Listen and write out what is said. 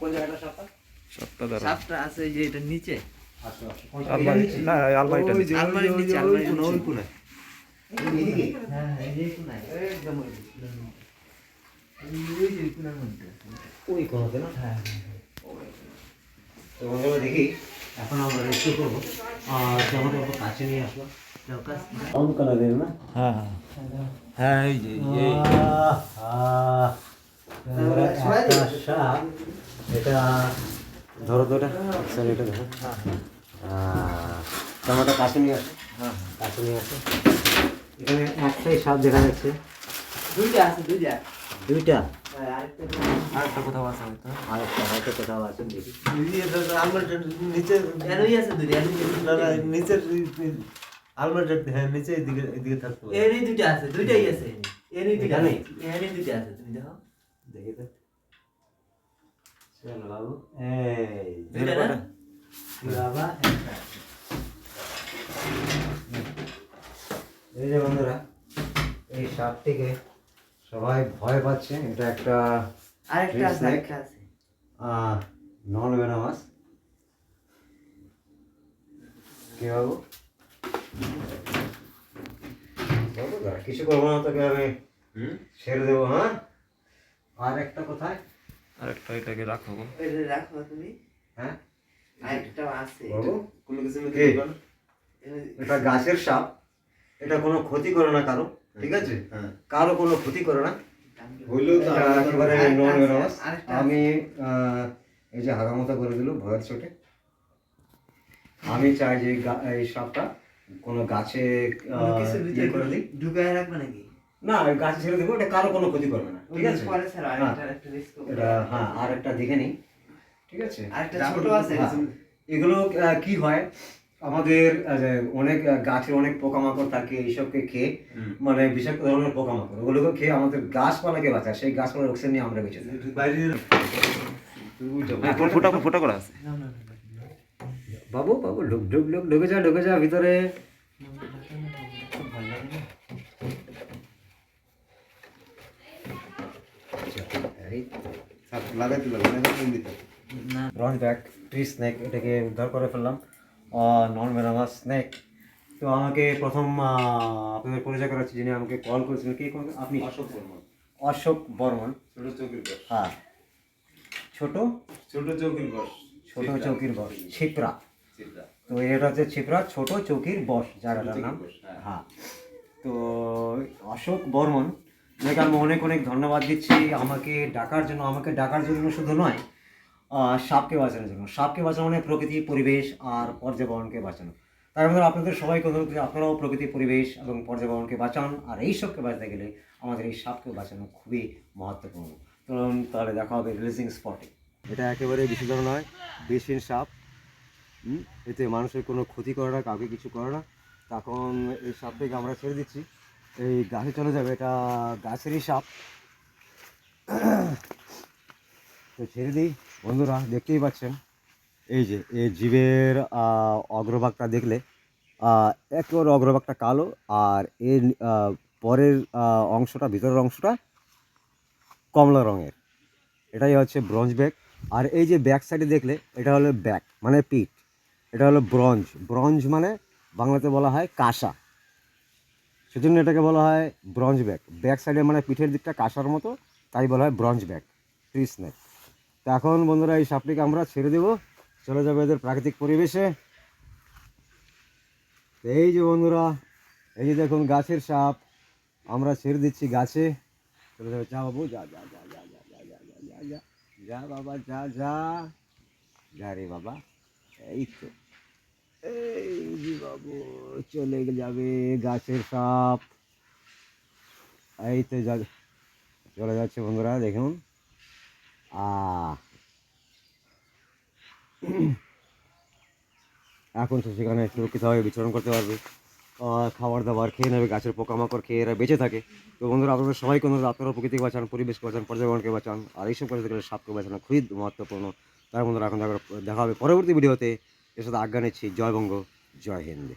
কোন জায়গাটা সাপটা? সাতটা দাঁড়া সাপটা আছে যে এটা নিচে। আসো আসো আলমারি না আলমারিটা আলমারির নিচে। আলমারির নিচে কোনায়। হ্যাঁ হ্যাঁ এই যে কোনায়। একদম ওই ওই যে কোনার মধ্যে। ওই কোনাতে না? হ্যাঁ তো বন্ধুরা দেখি এখন আমরা রেস্টু করব। আর জামাটা একটু কাছে নিয়ে আসব। চৌকাস ব্রাউন কালারের না? হ্যাঁ হ্যাঁ। হ্যাঁ এই যে এই একটা সাপ এটা ধরো তো এটা স্যার এটা ধরো। জামাটা কাছে নিয়ে আসো। হ্যাঁ। কাছে নিয়ে আসো। এখানে একটাই সাপ দেখা যাচ্ছে। দুইটা আছে দুইটা। দুইটা? হ্যাঁ, আরেকটা কোথাও আছে হয়তো। আরেকটা হয়তো কোথাও আছে দেখি। নিচে আছে দুইটা এরই না না নিচের আলমারিটার হ্যাঁ নিচে এদিকে এদিকে থাকতে এরই দুইটা আছে দুইটাই আছে। এরই দুইটা এখানে? এরই দুইটা আছে তুমি দেখো। দেখি চলো বাবু এই বাবা এই যে বন্ধুরা এই সাপটিকে সবাই ভয় পাচ্ছে এটা একটা আরেকটা আছে আরেকটা আছে নন ভেনামাস কি বাবু বাবু কিছু করব না তোকে আমি ছেড়ে দেবো হ্যাঁ আর একটা কোথায় আরেকটা এটাকে রাখো গো। এটা রাখো তুমি। হ্যাঁ? আরেকটা আছে। কোনো কিছু কি? এটা গাছের সাপ। এটা কোনো ক্ষতি করে না কারও ঠিক আছে? হ্যাঁ। কারও কোনো ক্ষতি করে না। আরেকটা আমি আহ, এই যে হাগামতা করে দিল ভয়ের চোটে আমি চাই যে এই গা- এই সাপটা কোনো গাছে ইয়ে করে দিই ঢুকায় রাখবে নাকি? না ওই গাছে ছেড়ে দেবো এটা কারও কোনো ক্ষতি করবে না। ঠিক আছে পরে স্যার হ্যাঁ। আরেকটা একটা রিস্ক এটা হ্যাঁ আর একটা দেখে নিই ঠিক আছে আরেকটা ছোট আছে হ্যাঁ, এগুলো কি হয় আমাদের অনেক গাছের অনেক পোকামাকড় থাকে এইসবকে খেয়ে মানে বিষাক্ত ধরনের পোকামাকড় ওগুলোকে খেয়ে আমাদের গাছপালাকে বাঁচায় সেই গাছপালার অক্সিজেন নিয়ে আমরা বেঁচে ফোটা ফোটা করা আছে বাবু বাবু ঢুক ঢুক ঢুক ঢুকে যা ঢুকে যা ভিতরে এই লাগাইতে লাগবে না ব্যাক ট্রি স্নেক এটাকে উদ্ধার করে ফেললাম। নন ভেনামাস স্নেক তো আমাকে প্রথম আপনাদের পরিচয় করাচ্ছি যিনি আমাকে কল করেছিলেন। কে call- আপনি? অশোক বর্মন। অশোক বর্মন। ছোট চৌকির বস। হ্যাঁ। ছোট? ছোট চৌকির বস ছোট চৌকির বস ছিপরা। তো এটা হচ্ছে ছিপরা ছোট চৌকির বস যার নাম হ্যাঁ। হ্যাঁ। তো অশোক বর্মন আমি অনেক অনেক ধন্যবাদ দিচ্ছি। আমাকে ডাকার জন্য, আমাকে ডাকার জন্য শুধু নয় সাপকে বাঁচানোর জন্য। সাপকে বাঁচানো মানে প্রকৃতি, পরিবেশ আর পর্যাবরণকে বাঁচানো। তার মধ্যে আপনাদের সবাইকে অনুরোধ করি আপনারাও প্রকৃতি, পরিবেশ এবং পর্যাবরণকে বাঁচান। আর এই সবকে বাঁচাতে গেলে আমাদের এই সাপকে বাঁচানো খুবই মহত্বপূর্ণ। চলুন তাহলে দেখা হবে রিলিজিং স্পটে এটা একেবারে বিষধর নয় বিষহীন সাপ। এতে মানুষের কোনো ক্ষতি করে না, কাউকে কিছু করে না। তখন এই সাপটাকে আমরা ছেড়ে দিচ্ছি। এই গাছে চলে যাবে, এটা গাছেরই সাপ। তো ছেড়ে দিই। বন্ধুরা, দেখতেই পাচ্ছেন? এই যে, এই জীবের অগ্রভাগটা দেখলে একেবারে অগ্রভাগটা কালো, আর এর পরের অংশটা, ভিতরের অংশটা কমলা রঙের। এটাই হচ্ছে ব্রঞ্জ ব্যাগ। আর এই যে ব্যাক সাইডে দেখলে, এটা হলো ব্যাক মানে পিঠ। এটা হলো ব্রঞ্জ। ব্রঞ্জ মানে বাংলাতে বলা হয় কাঁসা। সেজন্য এটাকে বলা হয় ব্রঞ্জ ব্যাগ ব্যাক সাইডে মানে পিঠের দিকটা কাঁসার মতো তাই বলা হয় ব্রঞ্জ ব্যাগ ট্রি স্নেক তো এখন বন্ধুরা এই সাপটিকে আমরা ছেড়ে দেবো চলে যাবে এদের প্রাকৃতিক পরিবেশে এই যে বন্ধুরা এই যে দেখুন গাছের সাপ আমরা ছেড়ে দিচ্ছি গাছে চলে যাবে যা বাবু যা যা যা যা যা যা যা যা যা যা যা বাবা যা যা যা রে বাবা এই তো এই বাবু, চলে যাবে গাছের সাপ। এই তো চলে যাচ্ছে বন্ধুরা, দেখুন। আ এখন তো সেখানে সুরক্ষিতভাবে বিচরণ করতে পারবে। খাবার দাবার খেয়ে নেবে, গাছের পোকামাকড় খেয়ে এরা বেঁচে থাকে। তো বন্ধুরা, আপনাদের সবাই কোনো আপনারা প্রকৃতিকে বাঁচান পরিবেশকে বাঁচান, পর্যাবরণকে বাঁচান, আর এইসব গেলে সাপকে বাঁচানো খুবই মহত্বপূর্ণ। তার বন্ধুরা, এখন দেখা হবে পরবর্তী ভিডিওতে। এর সাথে আজ্ঞা নিচ্ছি। জয় বঙ্গ জয় হিন্দ।